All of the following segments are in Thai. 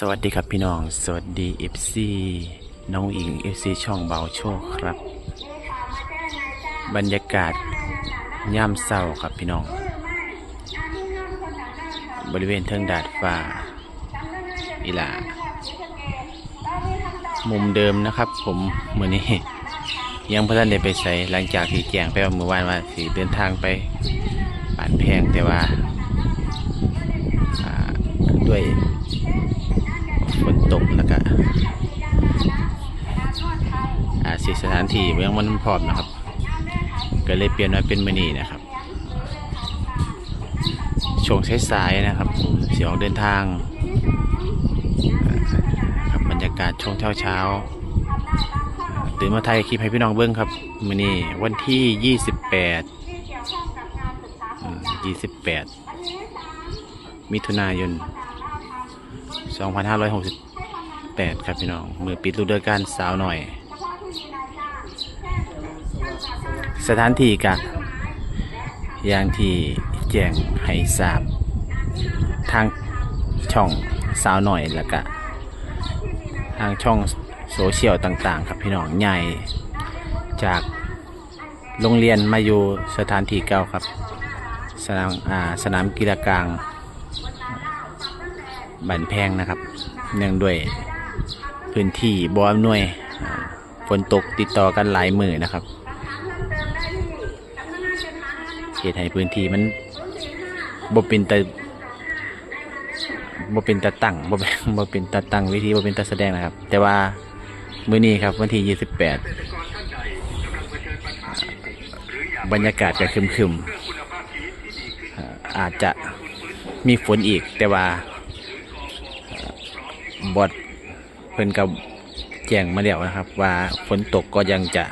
สวัสดีครับพี่น้อง สวัสดี FC น้องอิง FC ช่องเบาโชคครับ บรรยากาศย่ามเศร้าครับพี่น้อง บริเวณเทิงดาดฟ้าอีหลามุมเดิมนะครับ ผมมือนี้ ยังพระท่านได้ไปใส่หลังจากที่แจ้งไปว่าเมื่อวานว่าสิเดินทางไปป่านแพงแต่ว่าด้วย ตกแล้วก็อาสิสถานที่ยังมันพร้อมนะครับ ก็เลยเปลี่ยนมาเป็นมือนีนะครับช่วงสายๆนะครับ เสียงเดินทางครับบรรยากาศช่วงเช้าๆตื่นมาไทยคลิปให้พี่น้องเบิ้งครับมือนี้วันที่ 28อืม28 มิถุนายน 2568 ครับพี่น้อง มือปิดฤดูกาลสาวหน่อย สถานที่กะอย่างที่แจ้งให้ทราบ ทางช่องสาวหน่อยแล้วก็ทางช่องโซเชียลต่างๆ ครับพี่น้องใหญ่จากโรงเรียนมาอยู่สถานที่เก่าครับ สนามอ่าสนามกีฬากลางบันแพงนะครับ เนื่องด้วย พื้นที่บ่อำนวยฝนตกติดต่อกันหลายมือนะครับเหตุให้พื้นที่มันบ่เป็นแต่บ่เป็นตาตั้งบ่เป็นบ่เป็นตาตั้งวิธีบ่เป็นตาแสดงนะครับ แต่ว่ามื้อนี้ครับวันที่ 28 บรรยากาศก็คึมๆอาอาจจะมีฝนอีกแต่ว่าบอด เพิ่นกับแจ้งมาแล้วนะครับ ว่าฝนตกก็ยังจะ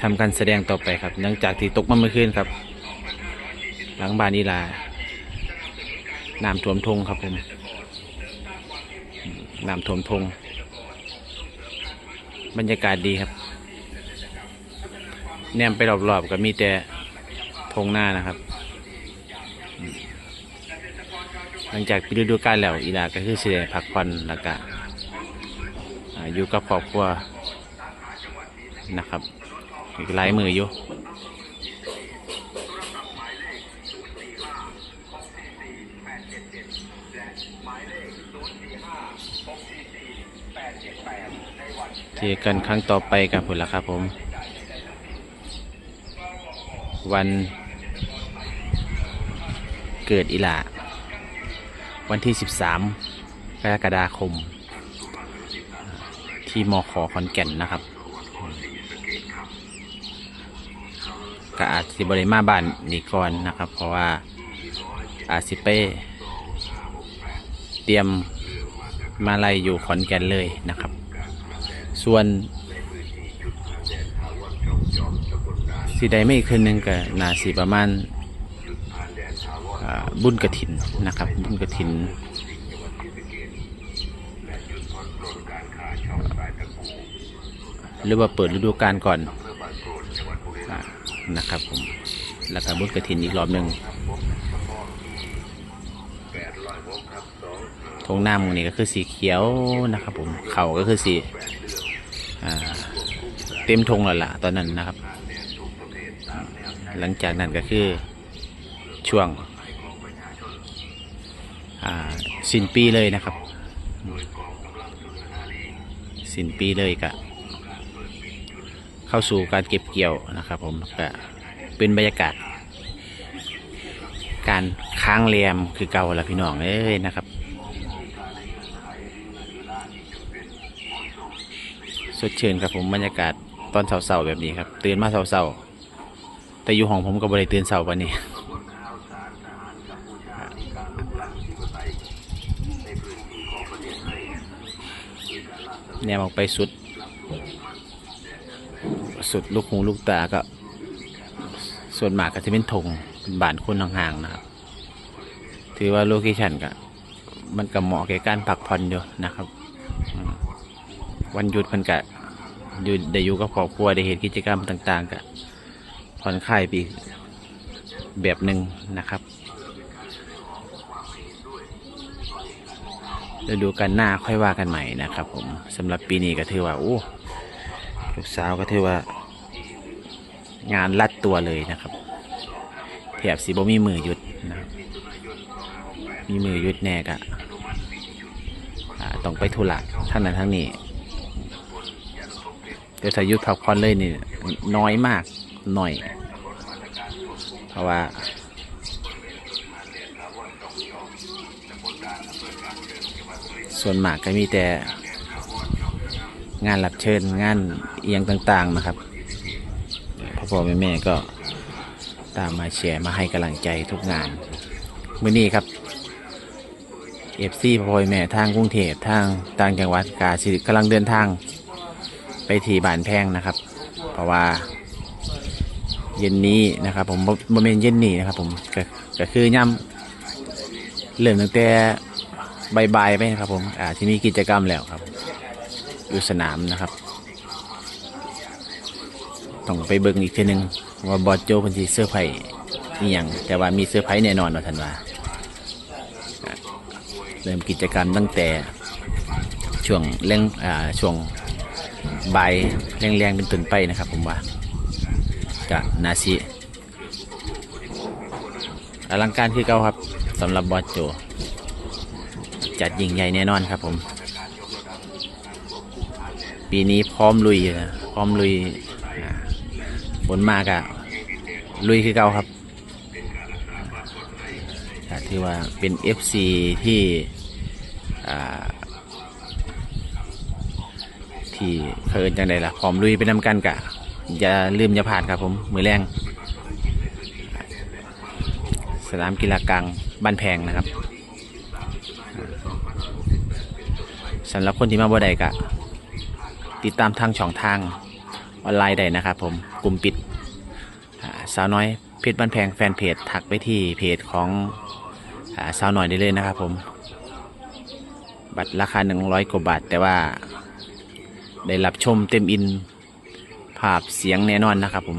ทำการแสดงต่อไปครับหลังจากที่ตกมาเมื่อคืนครับ หลังบ้านนีลาน้ำท่วมทงครับผมน้ำท่วมทงบรรยากาศดีครับ แนมไปรอบๆก็มีแต่ทงหน้านะครับ หลังจากปิดฤดูกาลแล้วอีลาก็คือสิได้พักผ่อนแล้วก็ อยู่กับครอบครัวนะครับ อีกหลายมืออยู่เจอกันครั้งต่อไปกับผลละครับผม วันเกิดอีหลาวันที่ 13 กรกฎาคม ที่มอขอขอนแก่นนะครับก็อาจสิบริมาบ้านนี่ก่อนนะครับ เพราะว่าอาจสิไปเตรียมมาลัยอยู่ขอนแก่นเลยนะครับ ส่วนสีใดไม่อีกคืนหนึ่งก็นาสีประมาณบุญกระถินนะครับ บุญกระถิน หรือว่าเปิดฤดูกาลก่อนนะครับผมแล้วก็บุญกระถินอีกรอบหนึ่งทงหน้ามึงนี่ก็คือสีเขียวนะครับผมเข่าก็คือสีเต็มทงแล้วล่ะตอนนั้นนะครับ หลังจากนั้นก็คือช่วงสิ้นปีเลยนะครับสิ้นปีเลยก็ เข้าสู่การเก็บเกี่ยวนะครับ ผมก็เป็นบรรยากาศ การค้างแรมคือเก่าละพี่น้องเอ้ยนะครับ สดชื่นครับผมบรรยากาศตอนเสาๆแบบนี้ครับ ตื่นมาเสาๆแต่อยู่ห้องผมก็บริตื่นเสาวันนี้แนมออกไปสุด สุดลูกหูลูกตาก็ ส่วนมากก็จะเป็นธงเป็นบานคนห่างๆนะครับ ถือว่าโลเคชันก็มันก็เหมาะแก่การพักผ่อนอยู่นะครับ วันหยุดมันก็อยู่ได้อยู่กับครอบครัวได้เห็นกิจกรรมต่าง ๆก็ผ่อนคลายไปอีกแบบหนึ่งนะครับฤดูกันหน้าค่อยว่ากันใหม่นะครับผมสำหรับปีนี้ก็ถือว่าโอ้ ลูกสาวก็ถือว่า งานลัดตัวเลยนะครับแถบสีบ่มีมือหยุดนะมีมือหยุดแน่กะอ่าต้องไปธุระทั้งนั้นทั้งนี้เดี๋ยวสายุดพักผ่อนเลยนี่น้อยมากหน่อย เพราะว่าส่วนมากก็มีแต่ งานรับเชิญงานเอียงต่างๆนะครับพ่อพ่อแม่แม่ก็ตามมาแชร์มาให้กำลังใจทุกงานมื้อนี้ครับเอฟซีพ่อพ่อแม่ทางกรุงเทพทางต่างจังหวัดกาสิกำลังเดินทาง ไปที่บ้านแพงนะครับ เพราะว่าเย็นนี้นะครับผมบ่เมนเย็นนี้นะครับผมก็ก็คือย่ำเริ่มตั้งแต่บายๆไปนะครับผมอ่าที่มีกิจกรรมแล้วครับ อยู่สนามนะครับ ต้องไปเบิ่งอีกทีหนึงว่าบอสโจเพันธีเสื้อไผ่นี่ยังแต่ว่ามีเสื้อไผ่แน่นอนว่าทันว่าเริ่มกิจกรรมตั้งแต่ช่วงเร่งอ่าช่วงบ่ายแรงๆเป็นต้นไปนะครับ ผมว่ากะนาซีอลังการคือเก่าครับสำหรับบอสโจ จัดยิ่งใหญ่แน่นอนครับผม ปีนี้พร้อมลุยนะพร้อมลุยฝนมากอะลุยคือเก่าครับก็ถือว่าเป็น FC ที่อ่ที่เคินจังใดล่ะพร้อมลุยไปนำกันกะอย่าลืมอย่าผ่านครับผมมือแรงสนามกีฬากลางบ้านแพงนะครับสำหรับคนที่มาบ่ได้กะ ติดตามทางช่องทางออนไลน์ได้นะครับผมกลุ่มปิดสาวน้อยเพชรบ้านแพงแฟนเพจทักไปที่เพจของสาวน้อยได้เลยนะครับผม บัตรราคา 100 กว่าบาท แต่ว่าได้รับชมเต็มอินภาพเสียงแน่นอนนะครับผม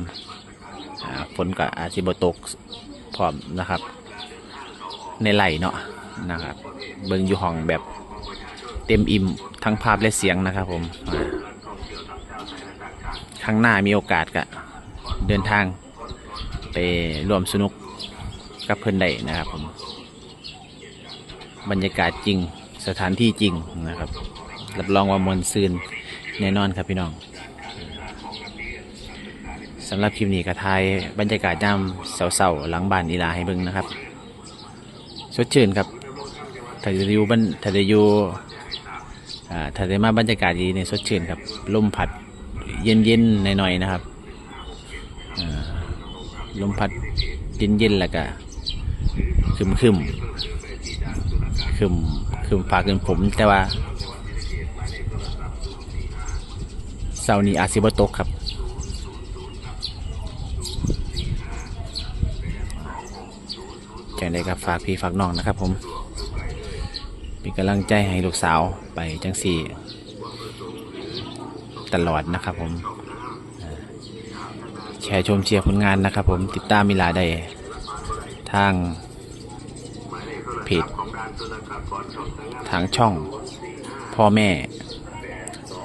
ฝนก็อาจจะบตกพร้อมนะครับ ในไหลเนาะนะครับ เบิงอยู่ห้องแบบเต็มอิ่มทั้งภาพและเสียงนะครับผมอ ข้างหน้ามีโอกาสก็เดินทางไปร่วมสนุกกับเพื่อนได้นะครับผมบรรยากาศจริงสถานที่จริงนะครับ รับรองว่ามวลซืนแน่นอนครับพี่น้องสำหรับคลิปนี้ก็ทายบรรยากาศยามเสาๆหลังบ้านอีลาให้เบิ่งนะครับสดชื่นครับถ้าจะอยู่บ้านถ้าจะอยู่อ่าถ้าจะมาบรรยากาศดีเนี่ยสดชื่นครับลมพัด เย็นๆหน่อยๆนะครับลมพัดเย็นๆแล้วก็คึมคึมๆคึมคึมฟ้าคึมผมแต่ว่าเสาร์นี้อาจสิบ่ตกครับจังใดก็ฝากพี่ฝากน้องนะครับผม เป็นกำลังใจให้ลูกสาวไปจังสี่ ตลอดนะครับผมแชร์ชมเชียร์ผลงานนะครับผมติดตามมิลาได้ทางเพจทางช่องพ่อแม่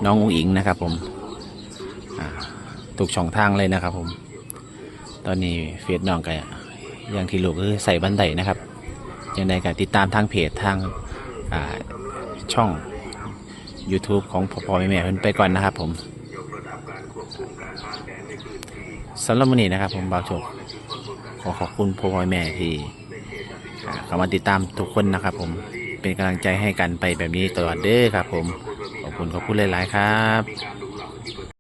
น้ององอิงนะครับผมอ่าทุกช่องทางเลยนะครับผม ตอนนี้เฟซน้องก็อย่างที่ลูกคือใส่บันไดนะครับยังไงก็ติดตามทางเพจทางช่อง YouTube ของพ่อพ่อแม่แม่เพิ่นไปก่อนนะครับผมสำหรับวันนี้นะครับผมบ่าวโชคขอขอบคุณพ่อพ่อแม่ที่อ่าเข้ามาติดตามทุกคนนะครับ ผมเป็นกำลังใจให้กันไปแบบนี้ตลอดเด้อครับ ผมขอบคุณขอบคุณหลาย ๆ ครับ